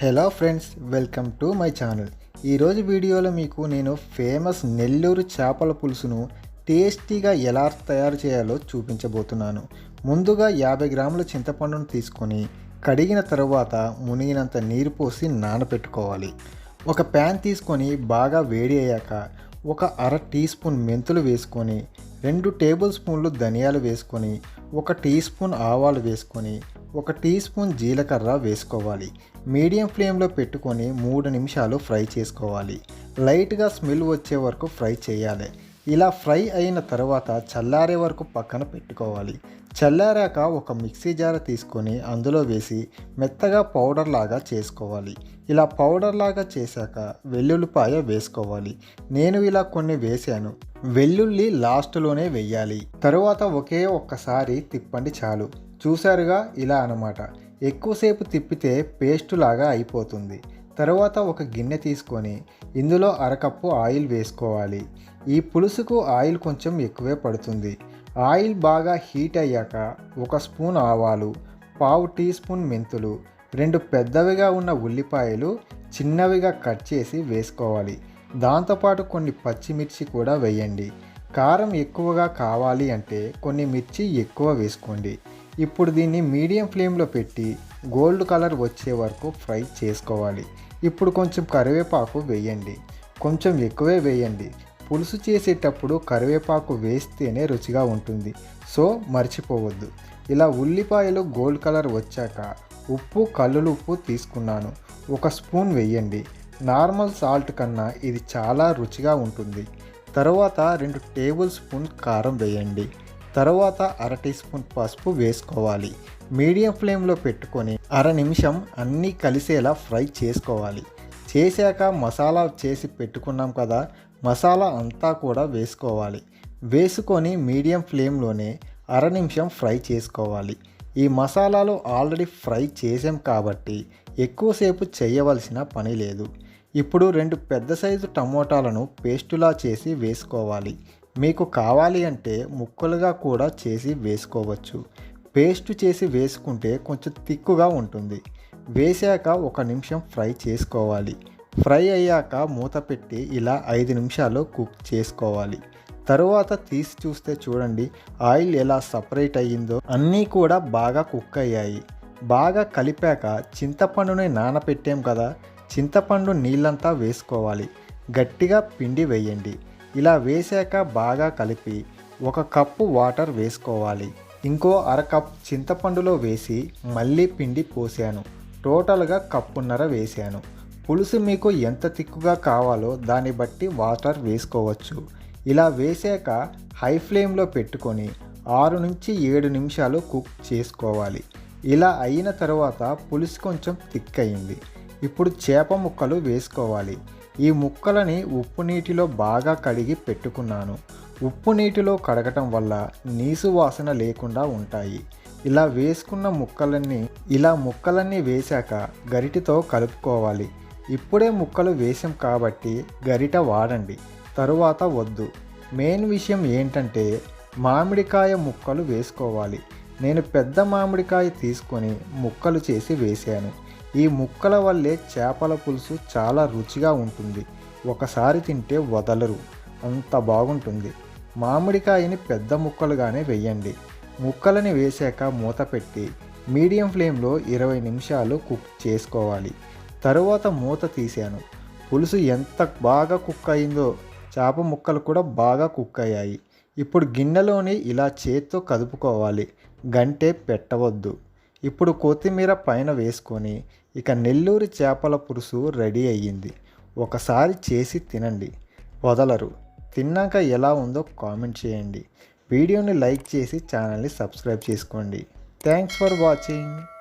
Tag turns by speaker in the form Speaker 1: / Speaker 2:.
Speaker 1: Hello friends welcome to my channel. ఈరోజు వీడియోలో మీకు నేను ఫేమస్ నెల్లూరు చేపల పులుసును టేస్టీగా ఎలా తయారు చేయాలో చూపించబోతున్నాను. ముందుగా యాభై గ్రాముల చింతపండును తీసుకొని కడిగిన తరువాత మునిగినంత నీరు పోసి నానబెట్టుకోవాలి ఒక ప్యాన్ తీసుకొని బాగా వేడి అయ్యాక ఒక అర టీ స్పూన్ మెంతులు వేసుకొని రెండు టేబుల్ స్పూన్లు ధనియాలు వేసుకొని ఒక టీ స్పూన్ ఆవాలు వేసుకొని ఒక టీ స్పూన్ జీలకర్ర వేసుకోవాలి. మీడియం ఫ్లేమ్లో పెట్టుకొని మూడు నిమిషాలు ఫ్రై చేసుకోవాలి. లైట్గా స్మెల్ వచ్చే వరకు ఫ్రై చేయాలి. ఇలా ఫ్రై అయిన తర్వాత చల్లారే వరకు పక్కన పెట్టుకోవాలి. చల్లారాక ఒక మిక్సీ జార తీసుకొని అందులో వేసి మెత్తగా పౌడర్ లాగా చేసుకోవాలి. ఇలా పౌడర్ లాగా చేశాక వెల్లుల్లిపాయ వేసుకోవాలి. నేను ఇలా కొన్ని వేశాను. వెల్లుల్లి లాస్ట్లోనే వెయ్యాలి తరువాత ఒకే ఒక్కసారి తిప్పండి చాలు. చూసారుగా ఇలా అనమాట ఎక్కువసేపు తిప్పితే పేస్ట్ లాగా అయిపోతుంది. తర్వాత ఒక గిన్నె తీసుకొని ఇందులో అరకప్పు ఆయిల్ వేసుకోవాలి. ఈ పులుసుకు ఆయిల్ కొంచెం ఎక్కువే పడుతుంది. ఆయిల్ బాగా హీట్ అయ్యాక ఒక స్పూన్ ఆవాలు పావు టీ స్పూన్ మెంతులు రెండు పెద్దవిగా ఉన్న ఉల్లిపాయలు చిన్నవిగా కట్ చేసి వేసుకోవాలి. దాంతోపాటు కొన్ని పచ్చిమిర్చి కూడా వేయండి. కారం ఎక్కువగా కావాలి అంటే కొన్ని మిర్చి ఎక్కువ వేసుకోండి. ఇప్పుడు దీన్ని మీడియం ఫ్లేమ్లో పెట్టి గోల్డ్ కలర్ వచ్చే వరకు ఫ్రై చేసుకోవాలి. ఇప్పుడు కొంచెం కరివేపాకు వేయండి. కొంచెం ఎక్కువే వేయండి. పులుసు చేసేటప్పుడు కరివేపాకు వేస్తేనే రుచిగా ఉంటుంది. సో మర్చిపోవద్దు. ఇలా ఉల్లిపాయలు గోల్డ్ కలర్ వచ్చాక ఉప్పు కల్లులు ఉప్పు తీసుకున్నాను. ఒక స్పూన్ వేయండి. నార్మల్ సాల్ట్ కన్నా ఇది చాలా రుచిగా ఉంటుంది. తర్వాత రెండు టేబుల్ స్పూన్ కారం వేయండి. తరువాత అర టీ స్పూన్ పసుపు వేసుకోవాలి. మీడియం ఫ్లేమ్లో పెట్టుకొని అర నిమిషం అన్నీ కలిసేలా ఫ్రై చేసుకోవాలి. చేశాక మసాలా చేసి పెట్టుకున్నాం కదా మసాలా అంతా కూడా వేసుకోవాలి. వేసుకొని మీడియం ఫ్లేమ్లోనే అర నిమిషం ఫ్రై చేసుకోవాలి. ఈ మసాలాలు ఆల్రెడీ ఫ్రై చేసాం కాబట్టి ఎక్కువసేపు చేయవలసిన పని లేదు. ఇప్పుడు రెండు పెద్ద సైజు టమోటాలను పేస్టులా చేసి వేసుకోవాలి. మీకు కావాలి అంటే ముక్కలుగా కూడా చేసి వేసుకోవచ్చు. పేస్ట్ చేసి వేసుకుంటే కొంచెం తిక్కుగా ఉంటుంది. వేసాక ఒక నిమిషం ఫ్రై చేసుకోవాలి. ఫ్రై అయ్యాక మూత పెట్టి ఇలా ఐదు నిమిషాలు కుక్ చేసుకోవాలి. తరువాత తీసి చూస్తే చూడండి ఆయిల్ ఎలా సపరేట్ అయ్యిందో అన్నీ కూడా బాగా కుక్ అయ్యాయి. బాగా కలిపాక చింతపండుని నానపెట్టాం కదా చింతపండు నీళ్ళంతా వేసుకోవాలి. గట్టిగా పిండి వేయండి. ఇలా వేసాక బాగా కలిపి ఒక కప్పు వాటర్ వేసుకోవాలి. ఇంకో అర కప్ చింతపండులో వేసి మళ్ళీ పిండి పోసాను. టోటల్గా కప్పున్నర వేసాను. పులుసు మీకు ఎంత తిక్కుగా కావాలో దాన్ని బట్టి వాటర్ వేసుకోవచ్చు. ఇలా వేసాక హై ఫ్లేమ్లో పెట్టుకొని ఆరు నుంచి ఏడు నిమిషాలు కుక్ చేసుకోవాలి. ఇలా అయిన తర్వాత పులుసు కొంచెం థిక్ అయింది ఇప్పుడు చేప ముక్కలు వేసుకోవాలి. ఈ ముక్కలని ఉప్పు నీటిలో బాగా కడిగి పెట్టుకున్నాను. ఉప్పు నీటిలో కడగటం వల్ల నీసు వాసన లేకుండా ఉంటాయి. ఇలా వేసుకున్న ముక్కలన్నీ ఇలా ముక్కలన్నీ వేశాక గరిటితో కలుపుకోవాలి. ఇప్పుడే ముక్కలు వేసాం కాబట్టి గరిట వాడండి తరువాత వద్దు. మెయిన్ విషయం ఏంటంటే మామిడికాయ ముక్కలు వేసుకోవాలి. నేను పెద్ద మామిడికాయ తీసుకొని ముక్కలు చేసి వేశాను. ఈ ముక్కల వల్లే చేపల పులుసు చాలా రుచిగా ఉంటుంది. ఒకసారి తింటే వదలరు. అంత బాగుంటుంది. మామిడికాయని పెద్ద ముక్కలుగానే వేయండి. ముక్కలని వేశాక మూత పెట్టి మీడియం ఫ్లేమ్లో ఇరవై నిమిషాలు కుక్ చేసుకోవాలి. తరువాత మూత తీశాను పులుసు ఎంత బాగా కుక్ అయిందో చేప ముక్కలు కూడా బాగా కుక్ అయ్యాయి. ఇప్పుడు గిన్నెలోని ఇలా చేత్తో కదుపుకోవాలి. గంటే పెట్టవద్దు. ఇప్పుడు కొత్తిమీర పైన వేసుకొని ఇక నెల్లూరు చేపల పులుసు రెడీ అయ్యింది. ఒకసారి చేసి తినండి. వదలరు. తిన్నాక ఎలా ఉందో కామెంట్ చేయండి. వీడియోని లైక్ చేసి ఛానల్ని సబ్స్క్రైబ్ చేసుకోండి. Thanks for watching.